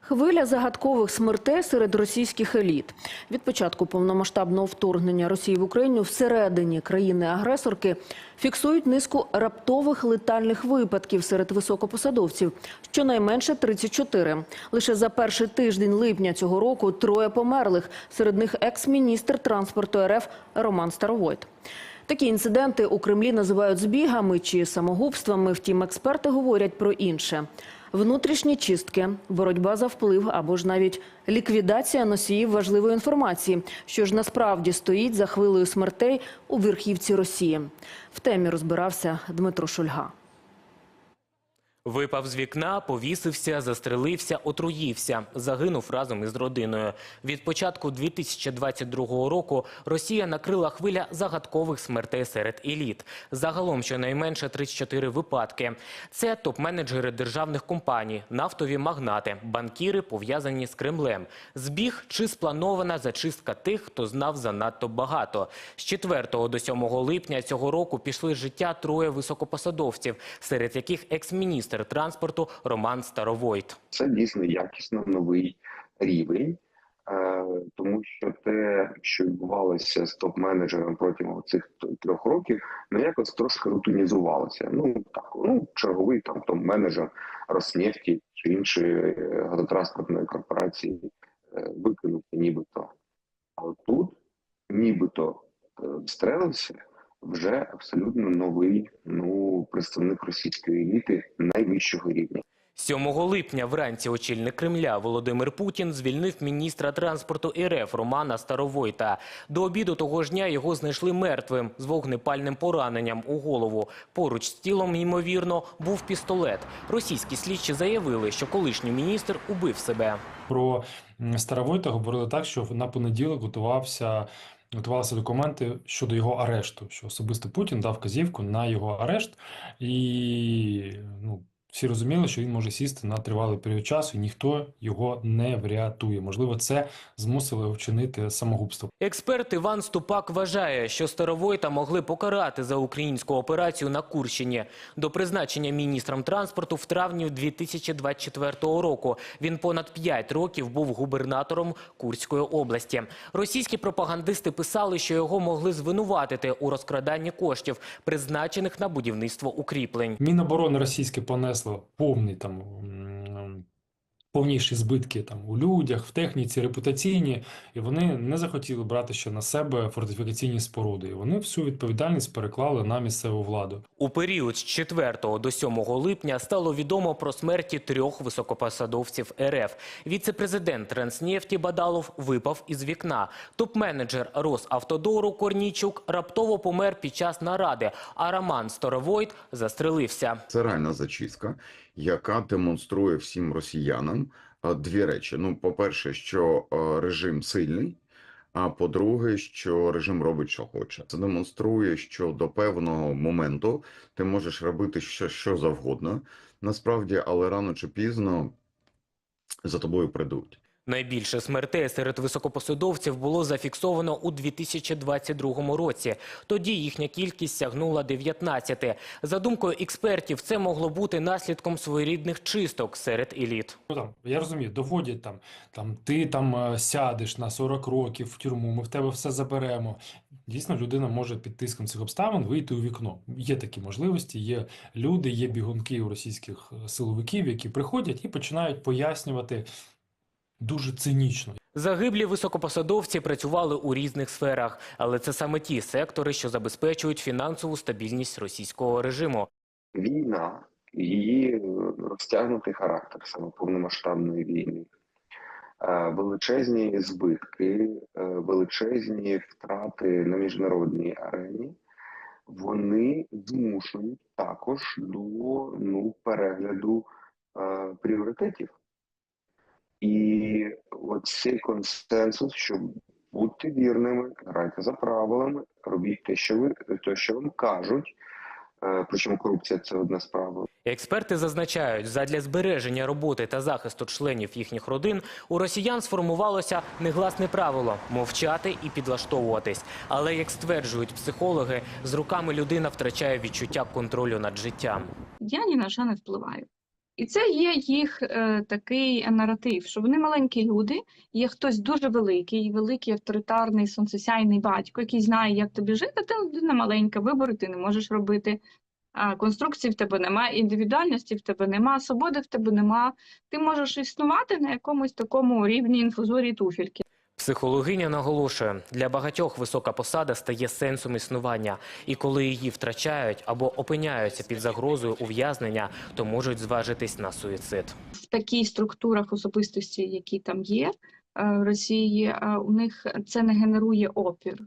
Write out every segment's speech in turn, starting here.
Хвиля загадкових смертей серед російських еліт. Від початку повномасштабного вторгнення Росії в Україну всередині країни-агресорки фіксують низку раптових летальних випадків серед високопосадовців. Щонайменше 34. Лише за перший тиждень липня цього року троє померлих. Серед них екс-міністр транспорту РФ Роман Старовойт. Такі інциденти у Кремлі називають збігами чи самогубствами. Втім, експерти говорять про інше. Внутрішні чистки, боротьба за вплив або ж навіть ліквідація носіїв важливої інформації, що ж насправді стоїть за хвилею смертей у верхівці Росії. В темі розбирався Дмитро Шульга. Випав з вікна, повісився, застрелився, отруївся. Загинув разом із родиною. Від початку 2022 року Росія накрила хвиля загадкових смертей серед еліт. Загалом щонайменше 34 випадки. Це топ-менеджери державних компаній, нафтові магнати, банкіри, пов'язані з Кремлем. Збіг чи спланована зачистка тих, хто знав занадто багато. З 4 до 7 липня цього року пішли життя троє високопосадовців, серед яких екс-міністр транспорту Роман Старовойт. це дійсно якісно новий рівень, е, тому що те, що відбувалося з топ-менеджером протягом цих трьох років, ну якось трошки рутинізувалося. Ну так, ну черговий там топ-менеджер Роснефті чи іншої е, газотранспортної корпорації е, викинути нібито. А тут нібито встрелився вже абсолютно новий ну представник російської еліти найвищого рівня. 7 липня вранці очільник Кремля Володимир Путін звільнив міністра транспорту РФ Романа Старовойта. До обіду того ж дня його знайшли мертвим з вогнепальним пораненням у голову. Поруч з тілом, ймовірно, був пістолет. Російські слідчі заявили, що колишній міністр убив себе. Про Старовойта говорили так, що на понеділок готувався, готувалися документи щодо його арешту, що особисто Путін дав вказівку на його арешт, і ну, всі розуміли, що він може сісти на тривалий період часу, і ніхто його не врятує. Можливо, це змусило його вчинити самогубство. Експерт Іван Ступак вважає, що Старовойта могли покарати за українську операцію на Курщині. До призначення міністром транспорту в травні 2024 року він понад 5 років був губернатором Курської області. Російські пропагандисти писали, що його могли звинуватити у розкраданні коштів, призначених на будівництво укріплень. Міноборони російське понесло повний там повніші збитки там у людях, в техніці, репутаційні, і вони не захотіли брати ще на себе фортифікаційні споруди. І вони всю відповідальність переклали на місцеву владу. У період з 4 до 7 липня стало відомо про смерті трьох високопосадовців РФ. Віце-президент Транснефті Бадалов випав із вікна. Топ-менеджер Росавтодору Корнійчук раптово помер під час наради, а Роман Сторовойт застрелився. Це реальна зачистка, яка демонструє всім росіянам дві речі: ну, по-перше, що режим сильний. А по-друге, що режим робить, що хоче. Це демонструє, що до певного моменту ти можеш робити що, що завгодно, насправді, але рано чи пізно за тобою прийдуть. Найбільше смертей серед високопосадовців було зафіксовано у 2022 році. Тоді їхня кількість сягнула 19. За думкою експертів, це могло бути наслідком своєрідних чисток серед еліт. Ну там я розумію, доводять там, там ти там е, сядеш на 40 років в тюрму, ми в тебе все заберемо. Дійсно, людина може під тиском цих обставин вийти у вікно. Є такі можливості, є люди, є бігунки у російських е, силовиків, які приходять і починають пояснювати дуже цинічно. Загиблі високопосадовці працювали у різних сферах, але це саме ті сектори, що забезпечують фінансову стабільність російського режиму. війна, її е, розтягнутий характер саме повномасштабної війни, е, величезні збитки, е, величезні втрати на міжнародній арені, вони змушують також до ну, перегляду е, пріоритетів. І оцей консенсус, що будьте вірними, грайте за правилами, робіть те, що ви те, що вам кажуть. Е, Причому корупція це одна справа. Експерти зазначають, задля збереження роботи та захисту членів їхніх родин у росіян сформувалося негласне правило мовчати і підлаштовуватись. Але, як стверджують психологи, з руками людина втрачає відчуття контролю над життям. Я ні на що не впливаю. І це є їх е, такий наратив, що вони маленькі люди, є хтось дуже великий, великий авторитарний сонцесяйний батько, який знає, як тобі жити, а ти людина маленька, вибори ти не можеш робити. Конструкції в тебе немає, індивідуальності в тебе нема, свободи в тебе нема. Ти можеш існувати на якомусь такому рівні інфузорії туфельки. Психологиня наголошує, для багатьох висока посада стає сенсом існування, і коли її втрачають або опиняються під загрозою ув'язнення, то можуть зважитись на суїцид. в таких структурах особистості, які там є е, в Росії, е, у них це не генерує опір,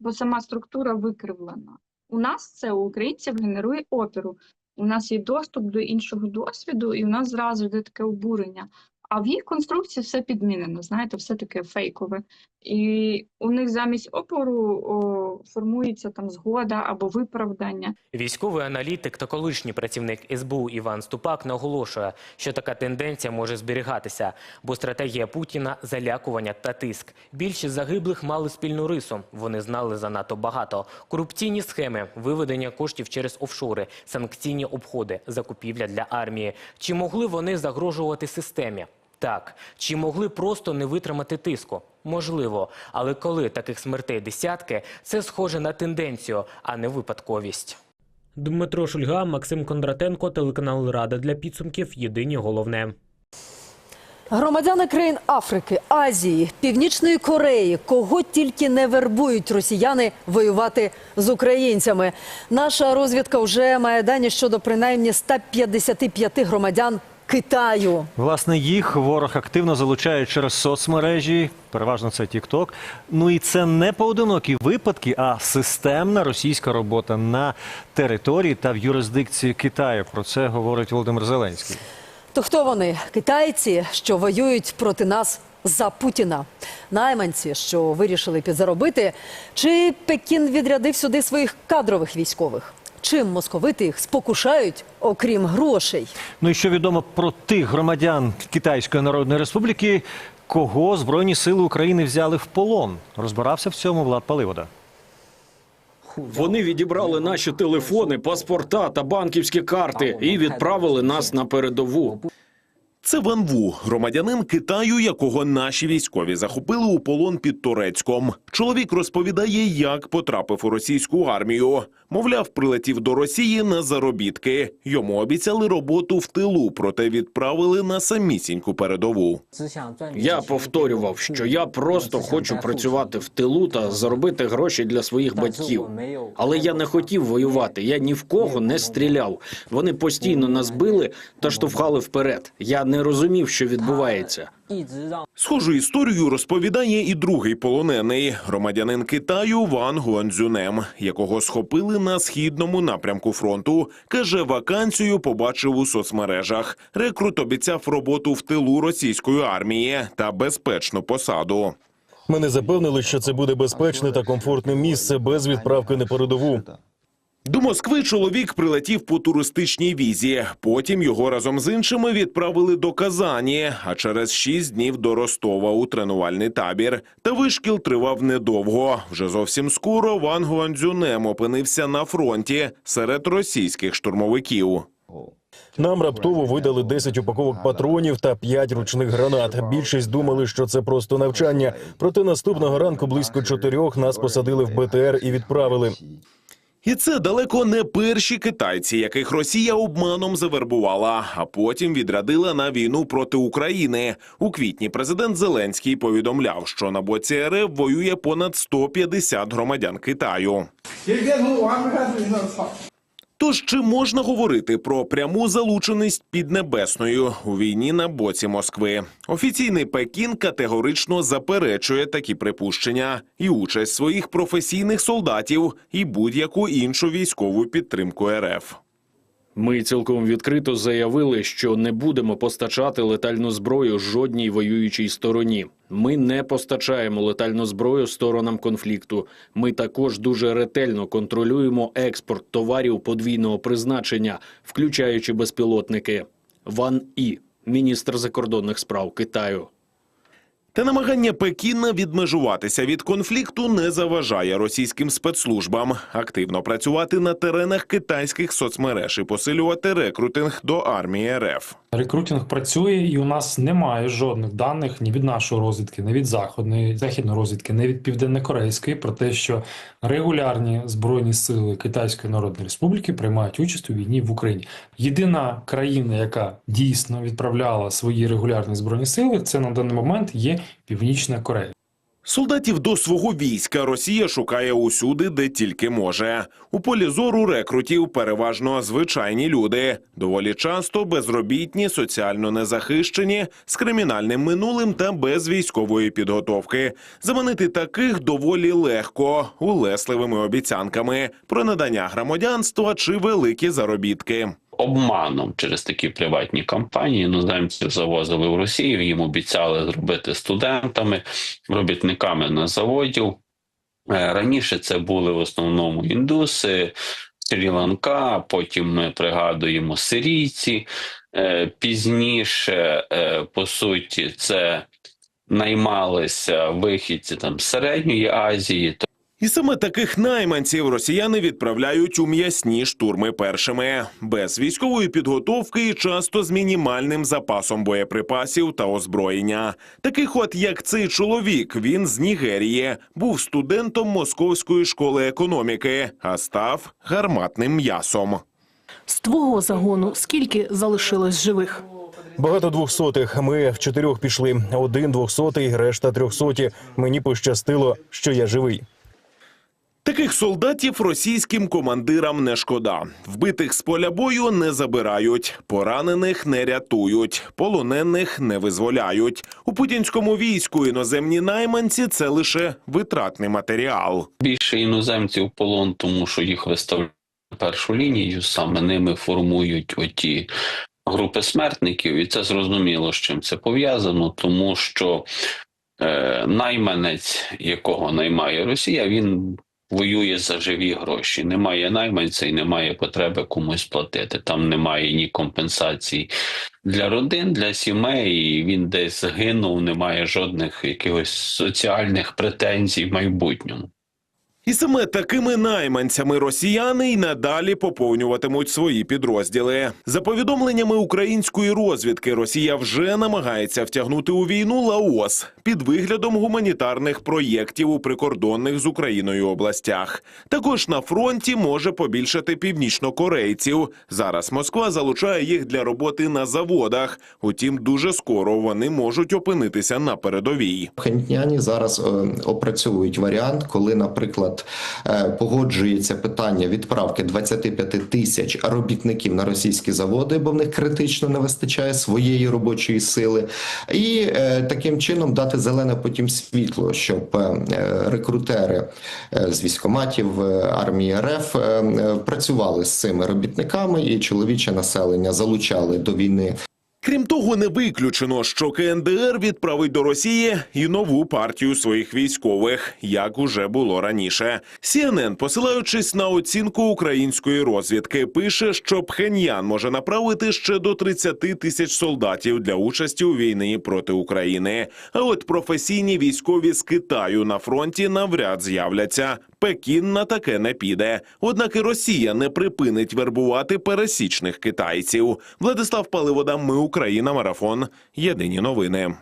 бо сама структура викривлена. У нас це у українців генерує опіру. У нас є доступ до іншого досвіду, і у нас зразу йде таке обурення. А в їх конструкції все підмінено, знаєте, все таке фейкове. І у них замість опору о, формується там згода або виправдання. Військовий аналітик та колишній працівник СБУ Іван Ступак наголошує, що така тенденція може зберігатися, бо стратегія Путіна – залякування та тиск. Більшість загиблих мали спільну рису. Вони знали занадто багато. Корупційні схеми, виведення коштів через офшори, санкційні обходи, закупівля для армії. Чи могли вони загрожувати системі? Так. Чи могли просто не витримати тиску? Можливо. Але коли таких смертей десятки, це схоже на тенденцію, а не випадковість. Дмитро Шульга, Максим Кондратенко, телеканал Рада для підсумків. Єдині головне. Громадяни країн Африки, Азії, Північної Кореї, кого тільки не вербують росіяни воювати з українцями. Наша розвідка вже має дані щодо принаймні 155 громадян Китаю. Власне, їх ворог активно залучає через соцмережі, переважно це TikTok. Ну і це не поодинокі випадки, а системна російська робота на території та в юрисдикції Китаю. Про це говорить Володимир Зеленський. То хто вони? Китайці, що воюють проти нас за Путіна, найманці, що вирішили підзаробити, чи Пекін відрядив сюди своїх кадрових військових? Чим московити їх спокушають, окрім грошей? Ну і що відомо про тих громадян Китайської Народної Республіки, кого Збройні сили України взяли в полон? Розбирався в цьому Влад Паливода. Вони відібрали наші телефони, паспорта та банківські карти і відправили нас на передову. Це Ван Ву, громадянин Китаю, якого наші військові захопили у полон під Турецьком. Чоловік розповідає, як потрапив у російську армію. Мовляв, прилетів до Росії на заробітки. Йому обіцяли роботу в тилу, проте відправили на самісіньку передову. Я повторював, що я просто хочу працювати в тилу та заробити гроші для своїх батьків. Але я не хотів воювати. Я ні в кого не стріляв. Вони постійно нас били та штовхали вперед. Я не розумів, що відбувається. Схожу історію розповідає і другий полонений громадянин Китаю Ван Гуанзюнем, якого схопили на східному напрямку фронту. Каже, вакансію побачив у соцмережах. Рекрут обіцяв роботу в тилу російської армії та безпечну посаду. Мене запевнили, що це буде безпечне та комфортне місце без відправки на передову. До Москви чоловік прилетів по туристичній візі. Потім його разом з іншими відправили до Казані, а через шість днів до Ростова у тренувальний табір. Та вишкіл тривав недовго. Вже зовсім скоро Ван Гуанзюнем опинився на фронті серед російських штурмовиків. Нам раптово видали 10 упаковок патронів та 5 ручних гранат. Більшість думали, що це просто навчання. Проте наступного ранку близько чотирьох нас посадили в БТР і відправили. І це далеко не перші китайці, яких Росія обманом завербувала, а потім відрядила на війну проти України. У квітні президент Зеленський повідомляв, що на боці РФ воює понад 150 громадян Китаю. Тож чи можна говорити про пряму залученість під небесною у війні на боці Москви? Офіційний Пекін категорично заперечує такі припущення і участь своїх професійних солдатів і будь-яку іншу військову підтримку РФ. Ми цілком відкрито заявили, що не будемо постачати летальну зброю жодній воюючій стороні. Ми не постачаємо летальну зброю сторонам конфлікту. Ми також дуже ретельно контролюємо експорт товарів подвійного призначення, включаючи безпілотники. Ван І, міністр закордонних справ Китаю. Та намагання Пекіна відмежуватися від конфлікту не заважає російським спецслужбам активно працювати на теренах китайських соцмереж і посилювати рекрутинг до армії РФ. Рекрутинг працює, і у нас немає жодних даних ні від нашої розвідки, ні від заходної західної розвідки, ні від південнокорейської про те, що регулярні збройні сили Китайської Народної Республіки приймають участь у війні в Україні. Єдина країна, яка дійсно відправляла свої регулярні збройні сили, це на даний момент є Північна Корея. Солдатів до свого війська Росія шукає усюди, де тільки може. У полі зору рекрутів переважно звичайні люди, доволі часто безробітні, соціально незахищені, з кримінальним минулим та без військової підготовки. Заманити таких доволі легко, улесливими обіцянками про надання громадянства чи великі заробітки. Обманом через такі приватні компанії іноземців завозили в Росію. Їм обіцяли зробити студентами, робітниками на заводів. Е, Раніше це були в основному індуси, Шрі-Ланка, потім ми пригадуємо сирійці. Е, Пізніше, е, по суті, це наймалися вихідці там з середньої Азії. І саме таких найманців росіяни відправляють у м'ясні штурми першими, без військової підготовки і часто з мінімальним запасом боєприпасів та озброєння. Таких, от як цей чоловік, він з Нігерії, був студентом Московської школи економіки, а став гарматним м'ясом. З твого загону скільки залишилось живих? Багато двохсотих. Ми в чотирьох пішли. Один двохсотий, решта трьохсоті. Мені пощастило, що я живий. Таких солдатів російським командирам не шкода. Вбитих з поля бою не забирають, поранених не рятують, полонених не визволяють. У путінському війську іноземні найманці це лише витратний матеріал. більше іноземців полон, тому що їх виставляють першу лінію, саме ними формують оті групи смертників, і це зрозуміло, з чим це пов'язано, тому що е, найманець, якого наймає Росія, він воює за живі гроші. Немає найманця і немає потреби комусь платити. Там немає ні компенсації для родин, для сімей. Він десь загинув, немає жодних якихось соціальних претензій в майбутньому. І саме такими найманцями росіяни й надалі поповнюватимуть свої підрозділи. За повідомленнями української розвідки, Росія вже намагається втягнути у війну Лаос під виглядом гуманітарних проєктів у прикордонних з Україною областях. Також на фронті може побільшати північнокорейців. Зараз Москва залучає їх для роботи на заводах. Утім, дуже скоро вони можуть опинитися на передовій. Пхентняні зараз е, опрацьовують варіант, коли, наприклад, е, погоджується питання відправки 25 тисяч робітників на російські заводи, бо в них критично не вистачає своєї робочої сили, і е, таким чином дати зелене потім світло, щоб е, рекрутери з військоматів армії РФ працювали з цими робітниками і чоловіче населення залучали до війни Крім того, не виключено, що КНДР відправить до Росії і нову партію своїх військових, як уже було раніше. CNN, посилаючись на оцінку української розвідки, пише, що Пхеньян може направити ще до 30 тисяч солдатів для участі у війні проти України. А от професійні військові з Китаю на фронті навряд з'являться. Пекін на таке не піде. Однак і Росія не припинить вербувати пересічних китайців. Владислав Паливода, ми Україна, марафон. Єдині новини.